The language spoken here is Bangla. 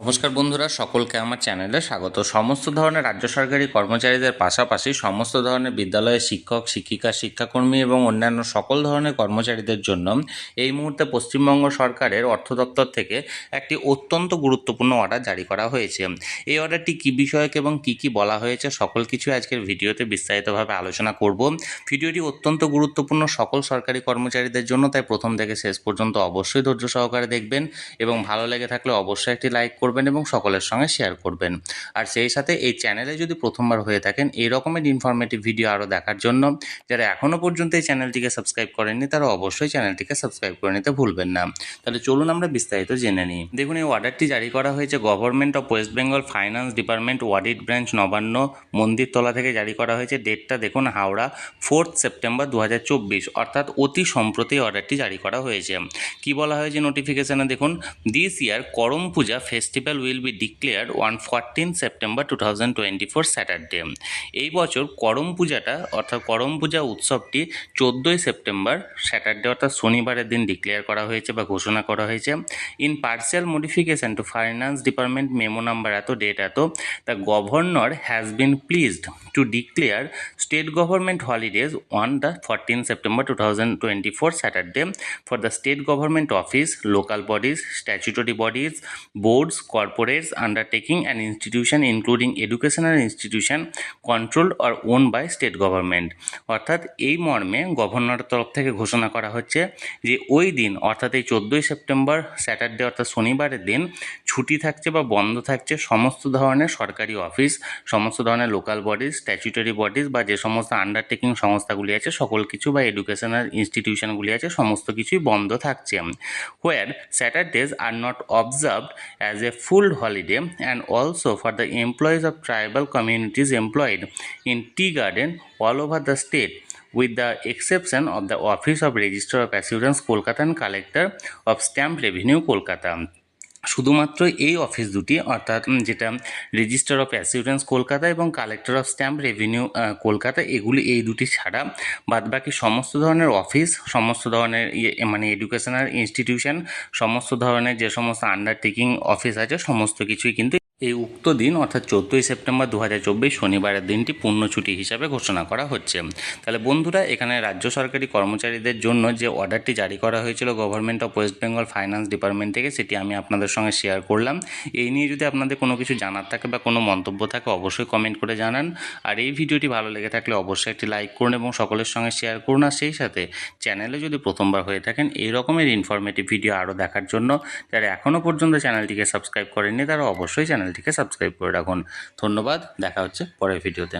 নমস্কার বন্ধুরা, সকলকে আমার চ্যানেলে স্বাগত। সমস্ত ধরনের রাজ্য সরকারি কর্মচারীদের পাশাপাশি সমস্ত ধরনের বিদ্যালয়ের শিক্ষক, শিক্ষিকা, শিক্ষাকর্মী এবং অন্যান্য সকল ধরনের কর্মচারীদের জন্য এই মুহূর্তে পশ্চিমবঙ্গ সরকারের অর্থ দপ্তর থেকে একটি অত্যন্ত গুরুত্বপূর্ণ অর্ডার জারি করা হয়েছে। এই অর্ডারটি কী বিষয়ক এবং কী কী বলা হয়েছে সকল কিছু আজকের ভিডিওতে বিস্তারিতভাবে আলোচনা করব। ভিডিওটি অত্যন্ত গুরুত্বপূর্ণ সকল সরকারি কর্মচারীদের জন্য, তাই প্রথম থেকে শেষ পর্যন্ত অবশ্যই ধৈর্য সহকারে দেখবেন এবং ভালো লেগে থাকলে অবশ্যই একটি লাইক করবেন। এবং সকলের সঙ্গে শেয়ার করবেন। আর সেই সাথে এই চ্যানেলে যদি প্রথমবার হয়ে থাকেন, এই রকমের ইনফরমেটিভ ভিডিও আরও দেখার জন্য যারা এখনও পর্যন্ত এই চ্যানেলটিকে সাবস্ক্রাইব করেননি, তারা অবশ্যই চ্যানেলটিকে সাবস্ক্রাইব করে নিতে ভুলবেন না। তাহলে চলুন আমরা বিস্তারিত জেনে নিই। দেখুন, এই অর্ডারটি জারি করা হয়েছে government of West Bengal finance department audit branch Nabanna, Mandirtala থেকে জারি করা হয়েছে। ডেটটা দেখুন, হাওড়া ফোর্থ সেপ্টেম্বর দু হাজার চব্বিশ, অর্থাৎ অতি সম্প্রতি অর্ডারটি জারি করা হয়েছে। কি বলা হয়েছে নোটিফিকেশনে দেখুন this year Karam Puja festival will be declared one fourteen September two thousand twenty four Saturday এই বছর করম পূজাটা অর্থাৎ করম পূজা উৎসবটি চোদ্দোই সেপ্টেম্বর স্যাটারডে অর্থাৎ শনিবারের দিন ডিক্লেয়ার করা হয়েছে বা ঘোষণা করা হয়েছে। In partial modification to finance department memo number এত ডেট এত the governor has been pleased to declare state government holidays on the fourteen September two thousand twenty four Saturday for the state government office local bodies statutory bodies, boards, corporates, undertaking and institution including educational institution controlled or owned by state government. অর্থাৎ এই মর্মে গভর্নরের তরফ থেকে ঘোষণা করা হচ্ছে যে ওই দিন অর্থাৎ এই চোদ্দোই সেপ্টেম্বর স্যাটারডে অর্থাৎ শনিবারের দিন ছুটি থাকছে বা বন্ধ থাকছে সমস্ত ধরনের সরকারি অফিস সমস্ত ধরনের লোকাল বডিজ স্ট্যাচুটারি বডিজ বা যে সমস্ত আন্ডারটেকিং সংস্থাগুলি আছে সকল কিছু বা এডুকেশনাল ইনস্টিটিউশনগুলি আছে সমস্ত কিছুই বন্ধ থাকছে। Where Saturdays are not observed as a full holiday and also for the employees of tribal communities employed in tea garden all over the state with the exception of the Office of Register of Assurance Kolkata and Collector of Stamp Revenue Kolkata. শুধুমাত্র এই অফিস দুটি, অর্থাৎ যেটা রেজিস্টার অফ অ্যাসিউরেন্স কলকাতা এবং collector of stamp revenue Kolkata, এগুলি এই দুটি ছাড়া বাদবাকি সমস্ত ধরনের অফিস সমস্ত ধরনের ইয়ে মানে এডুকেশনাল ইনস্টিটিউশন সমস্ত ধরনের যে সমস্ত আন্ডারটেকিং অফিস আছে, সমস্ত কিছুই কিন্তু এই উক্ত দিন, অর্থাৎ চোদ্দোই সেপ্টেম্বর দু হাজার চব্বিশ শনিবারের দিনটি পূর্ণ ছুটি হিসাবে ঘোষণা করা হচ্ছে। তাহলে বন্ধুরা, এখানে রাজ্য সরকারি কর্মচারীদের জন্য যে অর্ডারটি জারি করা হয়েছিল government of West Bengal finance department থেকে, সেটি আমি আপনাদের সঙ্গে শেয়ার করলাম। এই নিয়ে যদি আপনাদের কোনো কিছু জানার থাকে বা কোনো মন্তব্য থাকে, অবশ্যই কমেন্ট করে জানান। আর এই ভিডিওটি ভালো লেগে থাকলে অবশ্যই একটি লাইক করুন এবং সকলের সঙ্গে শেয়ার করুন। আর সেই সাথে চ্যানেলে যদি প্রথমবার হয়ে থাকেন এই রকমের ইনফরমেটিভ ভিডিও আরও দেখার জন্য, যারা এখনও পর্যন্ত চ্যানেলটিকে সাবস্ক্রাইব করেননি, তারা অবশ্যই চ্যানেলটিকে সাবস্ক্রাইব করে রাখুন। ধন্যবাদ দেখা হচ্ছে পরের ভিডিওতে।